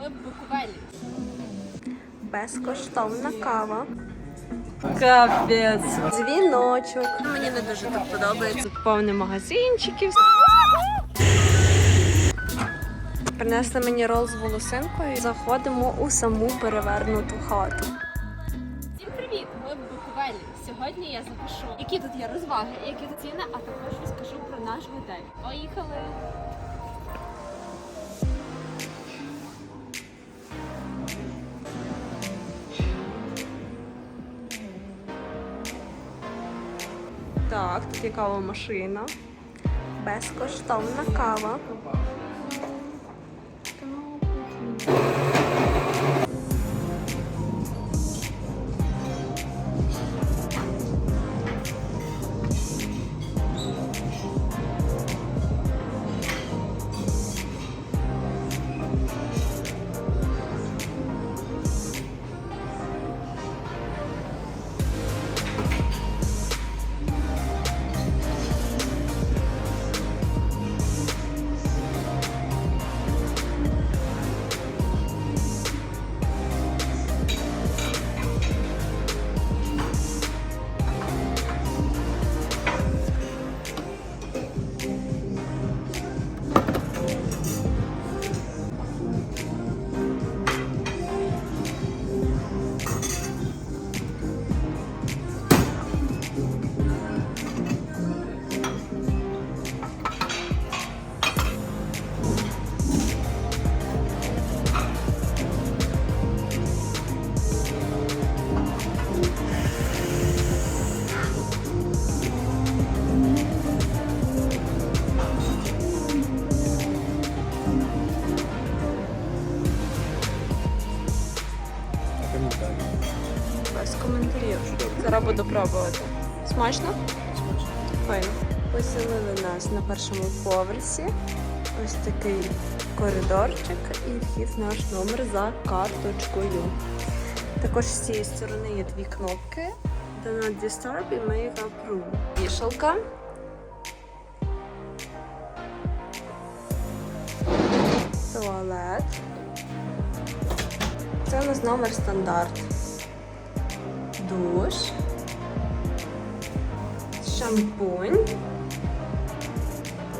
Ми в Буковелі. Безкоштовна кава. Капець. Дзвіночок. Мені не дуже так подобається. Тут повне магазинчиків. Принесли мені рол з волосинкою. Заходимо у саму перевернуту хату. Всім привіт! Ми в Буковелі. Сьогодні я запишу, які тут є розваги, які тут ціни, а також розкажу про наш готель. Поїхали! Так, тут кава машина. Безкоштовна кава. Зараз буду пробувати. Смачно? Файно. Поселили нас на першому поверсі. Ось такий коридорчик і вхід наш номер за карточкою. Також з цієї сторони є дві кнопки. Do not disturb і Makeup Room. Вішалка. Туалет. Це у нас номер стандарт. Душ. Шампунь.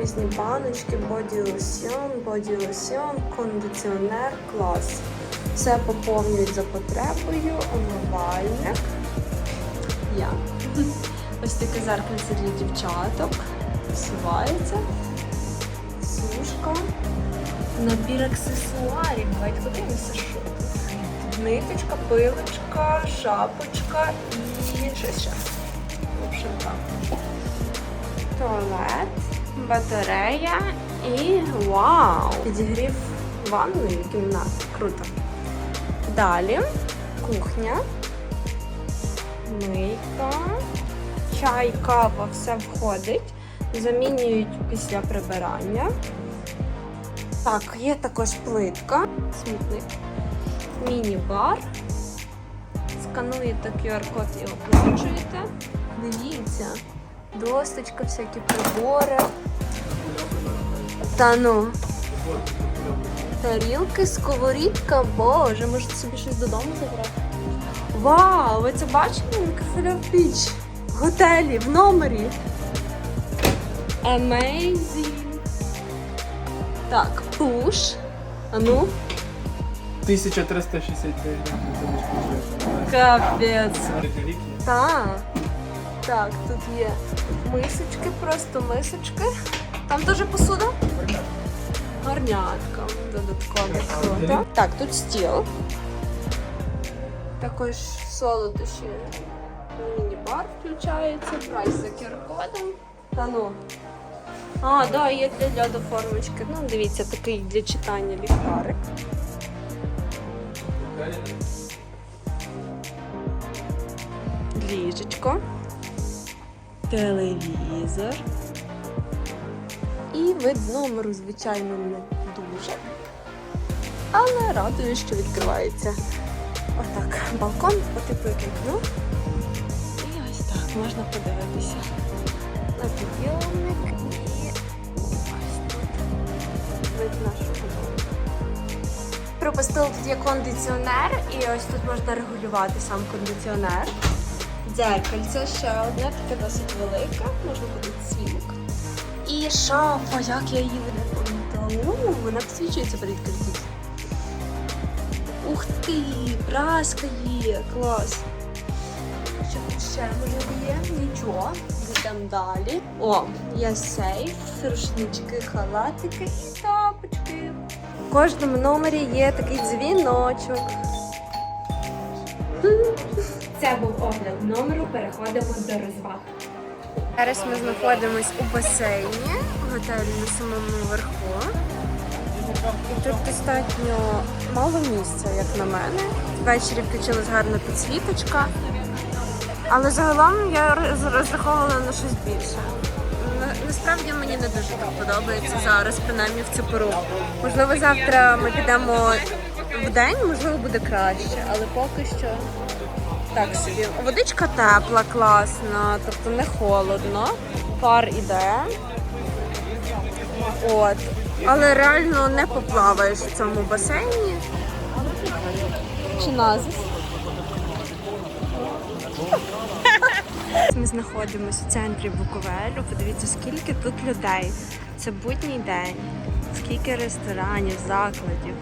Різні баночки, боді лосьон, боді лосьон, кондиціонер, клас. Все поповнюють за потребою, умивальник. Я. Ось таке зеркальце для дівчаток. Всувається. Сушка. Набір аксесуарів. Давайте подивимося, що тут. Ниточка, пилочка, шапочка і щось ще. В. Туалет, батарея і вау! Підігрів ванної кімнати. Круто. Далі кухня, мийка, чай, кава, все входить. Замінюють після прибирання. Так, є також плитка, смітник, міні-бар скануєте QR-код і оплачуєте. Дивіться, досточка, всякі прибори. Та ну. Тарілки, сковорідка, боже, може собі щось додому забрати. Вау, ви це бачили? Мікрофільм піч. В готелі, в номері. Amazing. Так, пуш. Ану. 1360 Капець. Так. Так, тут є мисочки, просто мисочки. Там теж посуда. Горнятка. Додатково. Круто. Так, тут стіл. Також солодощі. Міні-бар включається, прайс за кіркодом. Та ну. А, так, да, є для льоду формочки. Ну, дивіться, такий для читання ліхтарик. Ліжечко, телевізор. І вид номеру, звичайно, не дуже. Але радує, що відкривається. Отак, балкон по типу вікно. І ось так можна подивитися на підйомник і ось тут вид нашого дому. пропустили, тут є кондиціонер, і ось тут можна регулювати сам кондиціонер. Дзеркальце ще одне, таке досить велике, можна буде світлик. І шафа, як я її. У, Вона підсвічується при відкритті. Ух ти, праска є, клас. Що тут ще можливо є? Нічого. Йдемо далі. О, є сейф, рушнички, халатики і тапочки. В кожному номері є такий дзвіночок. Це був огляд номеру. Переходимо до розваг. Зараз ми знаходимось у басейні, в готелі на самому верху. І тут достатньо мало місця, як на мене. Ввечері включилась гарна підсвіточка. Але загалом я розраховувала на щось більше. На- Насправді мені не дуже так подобається зараз, принаймні в цю пору. Можливо, завтра ми підемо в день, можливо, буде краще, але поки що так собі. Водичка тепла, класна, тобто не холодно. Пар іде. От. Але реально не поплаваєш в цьому басейні. Чи назис? Ми знаходимося в центрі Буковелю. Подивіться, скільки тут людей. Це будній день. Скільки ресторанів, закладів.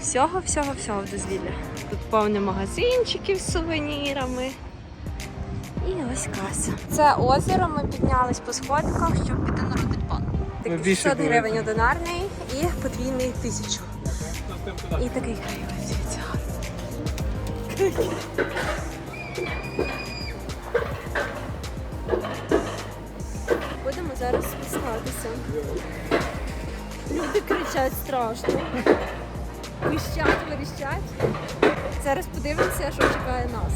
Всього, всього, всього в дозвілля. Тут повно магазинчиків з сувенірами. І ось каса. Це озеро ми піднялись по сходках, щоб піти на Родельбан. Ви Такий 600 гривень одинарний і подвійний тисячу. І такий краєвид дивіться. Зараз спускатися. Люди кричать страшно. Вищать, верещать. Зараз подивимося, що чекає нас.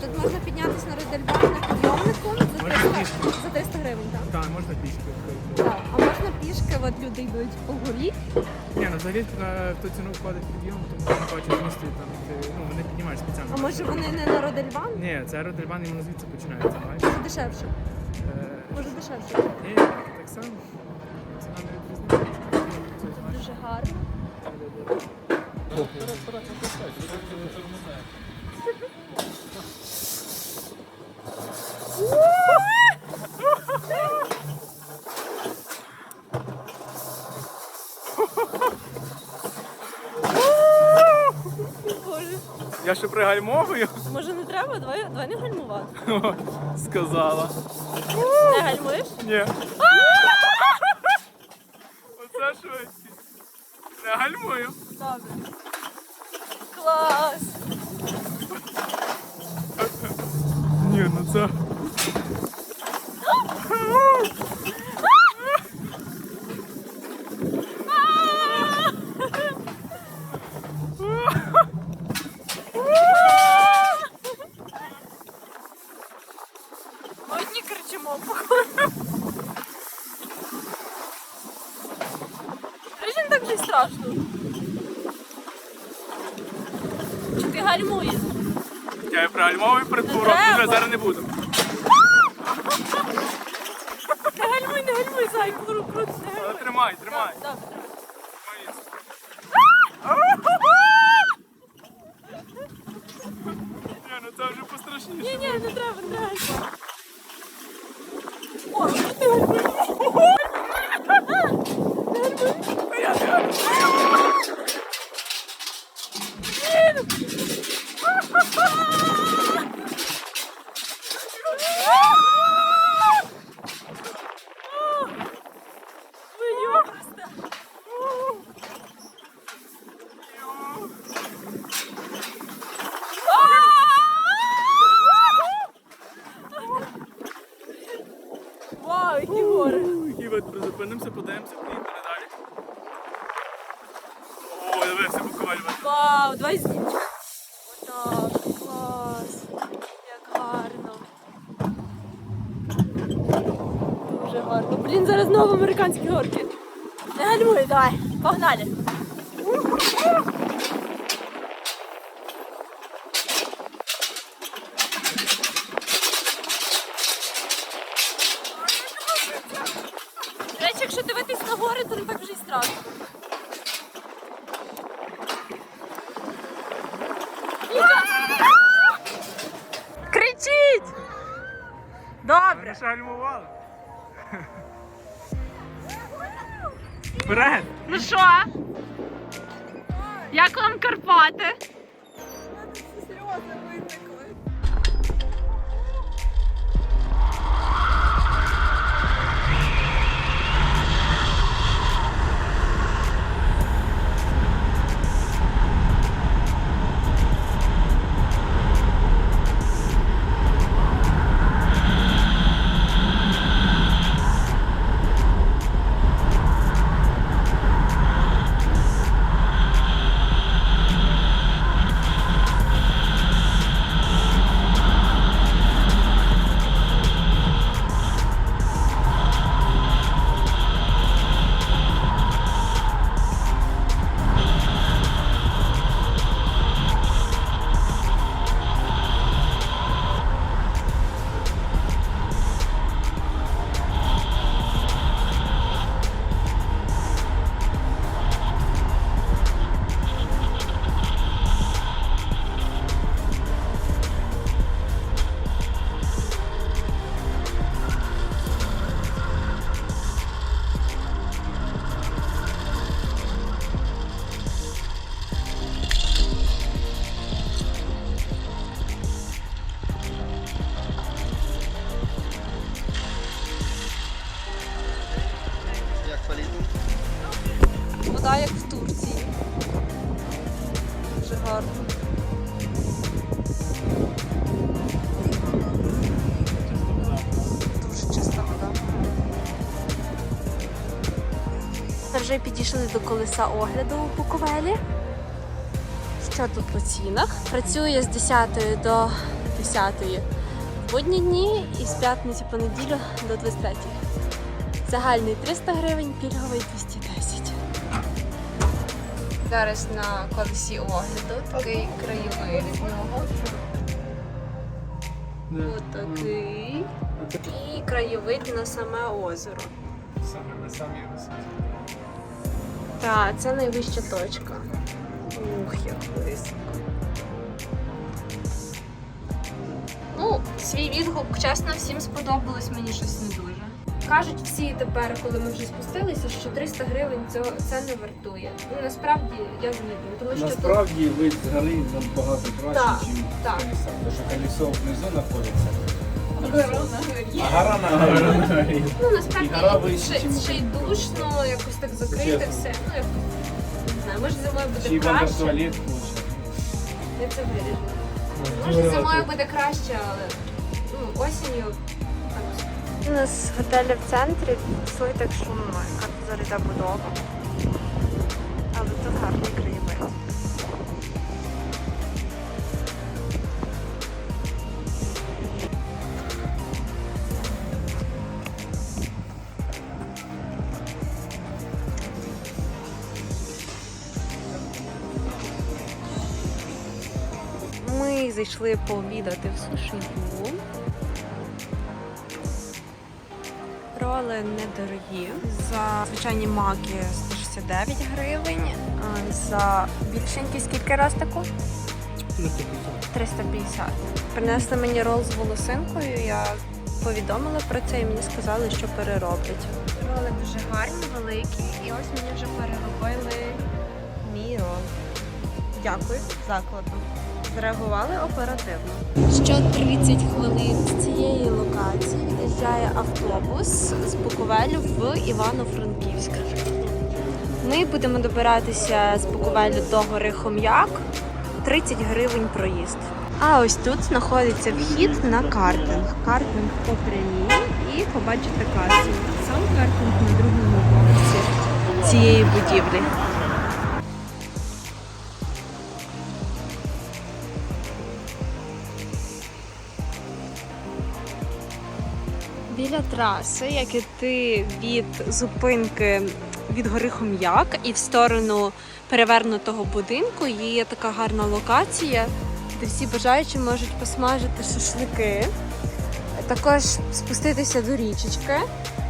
Тут можна піднятися на Родельбан на підйомнику за 300, за 300 гривень, так? Так, можна пішки. Так. А можна пішки, от люди йдуть по горі. Ні, ну взагалі на ту ціну входить підйом, тому що не бачу змісту там, ти, ну, вони піднімають спеціально. А може вони не на Родельбан? Ні, це Родельбан іменно звідси починається, бачиш? Дешевше? Е, Може дешевше. Ні, так само. Ціна не відрізняється. Дуже гарно. Я ще пригальмовую, треба? Давай, давай не гальмувати. сказала. Не гальмуєш? Ні. Оце швидкість. Не гальмую. Добре. Клас! Ні, ну це. Ми одні кричимо, походу. Скажи, не так вже й страшно. Чи ти гальмуєш? Перед Не вже зараз не буде. Не гальмуй, не гальмуй, зайку крут, не Але гальмуй. Тримай, тримай. Ні, ну це вже пострашніше. Ні, ні, не треба, не треба. О, що ти гальмуєш? Я не гальмую. Ви просто. Вау, які гори! Іва, призупинимося, подаємося, поїхали далі. О, диви, все буковель. Вау, давай знімемо. Отак, клас. Як гарно. Дуже гарно. Блін, зараз знову американські горки. Не гальмуй, давай, погнали. До речі, якщо дивитись на гори, то не так вже й страшно. Гальмували? Вперед! Ну що? Як вам Карпати? Вже підійшли до колеса огляду у Буковелі. Що тут по цінах? Працює з 10 до 10 в будні дні і з п'ятниці по неділю до 23. Загальний 300 гривень, пільговий 210. Зараз на колесі огляду такий краєвид з нього. Отакий. І краєвид на саме озеро. Саме на самій висоті. Так, це найвища точка. Ух, як високо. Ну, свій відгук, чесно, всім сподобалось, мені щось не дуже. Кажуть всі тепер, коли ми вже спустилися, що 300 гривень це, це не вартує. Ну насправді я згідна, тому що Насправді вид з гори набагато Так, краще, ніж так. Тому що колесо внизу знаходиться, гора на а гора на горі. Ну насправді вище, ще, чим- ще й душно, якось так закрите все. Ну не знаю, може зимою буде й вона в краще. туалет хоче. Я це виріжу. Може зимою буде краще, але ну, осінню так. У нас готелі в центрі, пішли так шумно, яка зараз будова. Зайшли пообідати в сушію. Роли недорогі. За звичайні маки 169 гривень. а За більшенькі скільки раз таку? 350. Принесли мені рол з волосинкою. Я повідомила про це і мені сказали, що перероблять. Роли дуже гарні, великі, і ось мені вже переробили мій рол. Дякую закладу. Зреагували оперативно. Що 30 хвилин з цієї локації від'їжджає автобус з Буковелю в Івано-Франківськ. Ми будемо добиратися з Буковелю до гори Хом'як. 30 гривень проїзд. А ось тут знаходиться вхід на картинг. Картинг по і побачите касу. Сам картинг на другому поверсі цієї будівлі. Біля траси, як іти від зупинки від гори Хом'як і в сторону перевернутого будинку є така гарна локація, де всі бажаючі можуть посмажити шашлики, також спуститися до річечки,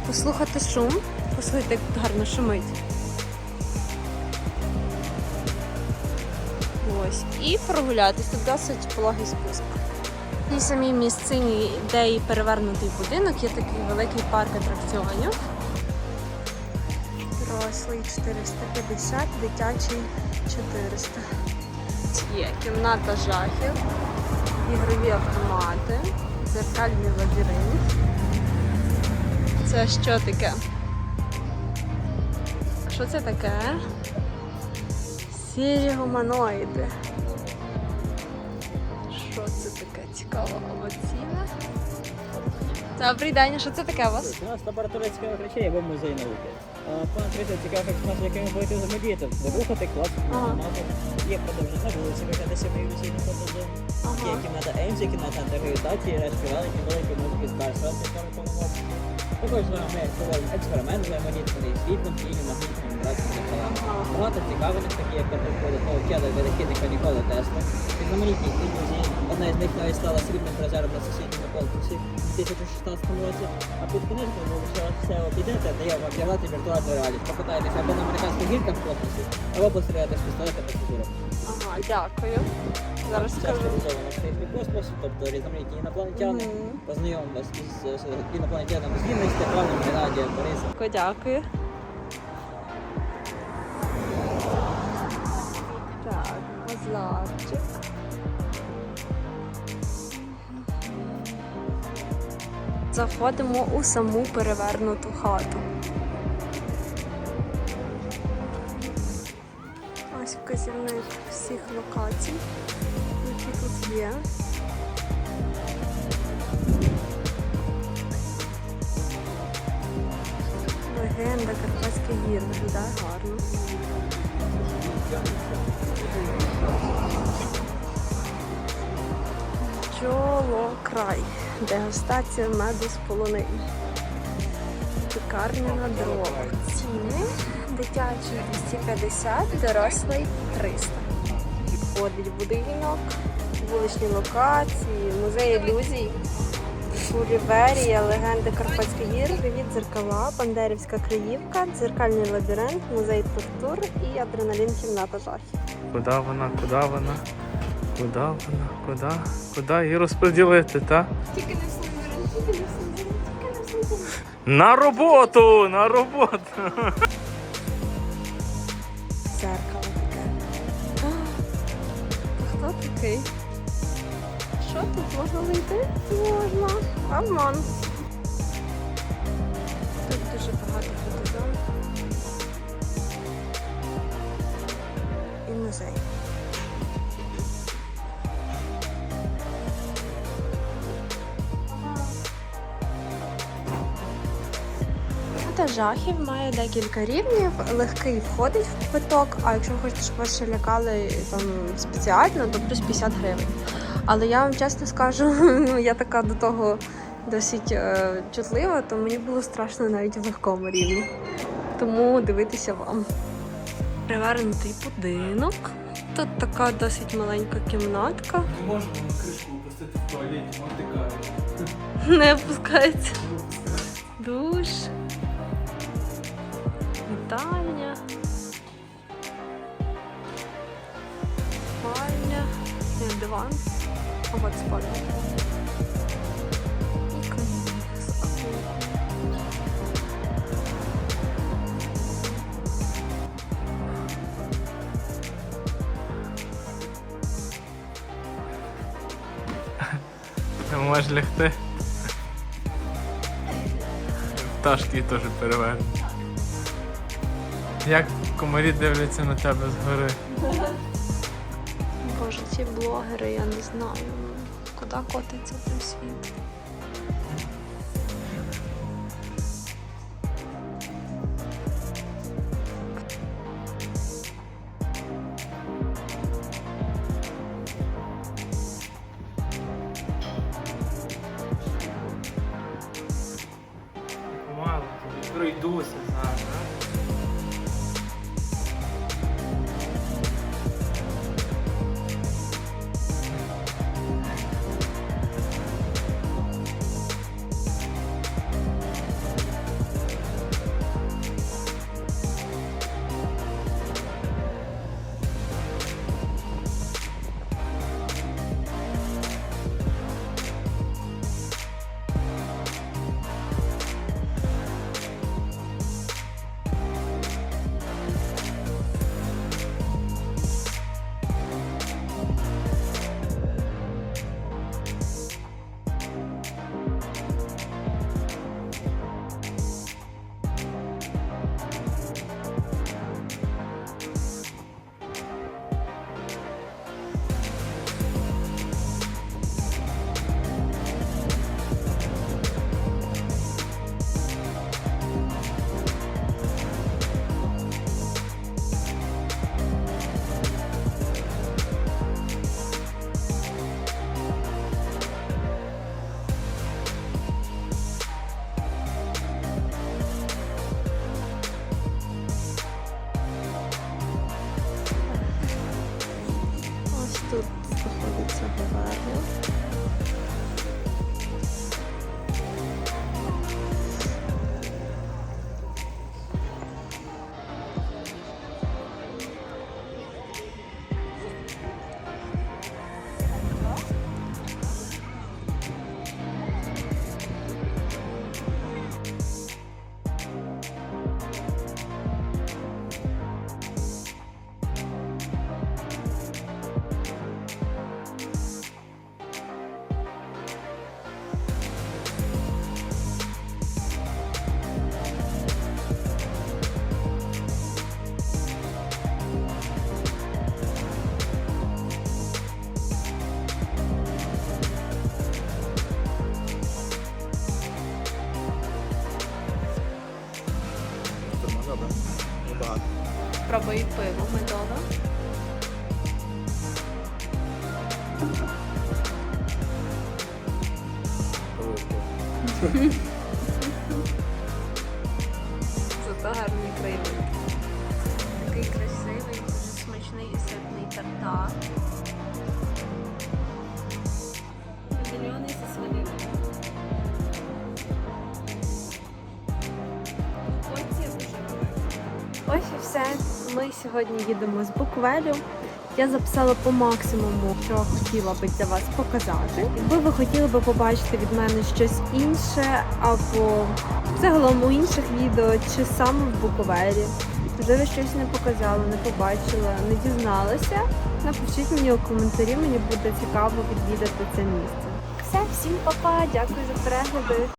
послухати шум, послухайте, як тут гарно шумить. Ось, і прогулятися. Тут досить пологий спуск. В тій самій місцині, де і перевернутий будинок, є такий великий парк атракціонів. Дорослий 450, дитячий 400. Є кімната жахів, ігрові автомати, дзеркальний лабіринт. Це що таке? Що це таке? Сірі гуманоїди. Цікаво овоційне? Добрий день, що це таке у вас? У нас лабораторія цікавих речей або музей науки. Понад 30 цікавих експонатів, якими будете взаємодіяти. Вирухати, класику, мати. Є продовження на вулиці, виглядає ілюзійний фотозон. Є кімната Ензі, кімната антигравітації, респірали, великі музики з барса, Також з вами проводимо експеримент, взаємодійний світлом, тінню, магнітним, вібраціями, дзеркалами. Багато цікавих, такі як наприклад, тіло винахідника Ніколи Тесла. Різноманітні ілюзії. Одна із них навіть стала срібним призером на всесвітньому конкурсі у 2016 році. А під кінець ви лише все обійдете, дає вам вдягати віртуальну реальність. Покатаєтеся або на американських гірках в космосі, або постріляти з пістолета та фігурок. Ага, дякую. Зараз Це скажу. в світлі тобто різноманітні інопланетяни. Познайомимо вас із інопланетянами з Вінниці, Степаном, Геннадієм, Борисом. Дякую. Так, мазларчик. Заходимо у саму перевернуту хату. Ось вказівник всіх локацій, які тут є. Легенда Карпатських гір виглядає гарно. Джолокрай. Дегустація меду з полонини. Пекарня на дровах. Ціни. Дитячий 250, дорослий 300. Входить будинок, вуличні локації, музей ілюзій. Гуліверія, легенди Карпатських гір, привіт дзеркала, Бандерівська Криївка, дзеркальний лабіринт, музей тортур і адреналін кімната жахів. Куди вона, куди вона? Куди вона? Куди? Куди її розподілити, та? Тільки не в Слизерин, тільки не в Слизерин, тільки не в Слизерин. На роботу! На роботу! Дзеркало таке. А, Хто такий? Що тут можна знайти? Можна. Обман. Тут дуже багато фотозон. І музей. Жахів має декілька рівнів. Легкий входить в квиток, а якщо ви хочете, щоб вас ще лякали там спеціально, то плюс 50 гривень. Але я вам чесно скажу, ну я така до того досить е, чутлива, то мені було страшно навіть в легкому рівні. Тому дивитися вам. Привернутий будинок. Тут така досить маленька кімнатка. Не можемо кришку опустити в туалеті, мотикає. Не опускається. Душ. Вітальня. Спальня. Диван. А от спальня. І камін можеш лягти. Пташки теж перевернуть. Як комарі дивляться на тебе згори. Боже, ці блогери, я не знаю. Куди котиться цей світ? Гарний краєвид. Такий красивий, дуже смачний і ситний тартар. Медальйони зі свининою. Ось і все. Ми сьогодні їдемо з Буквелю. Я записала по максимуму, що хотіла би для вас показати. Якби ви хотіли би побачити від мене щось інше, або загалом у інших відео, чи саме в Буковелі, можливо, щось не показала, не побачила, не дізналася. Напишіть мені у коментарі, мені буде цікаво відвідати це місце. Все, всім па-па, дякую за перегляди.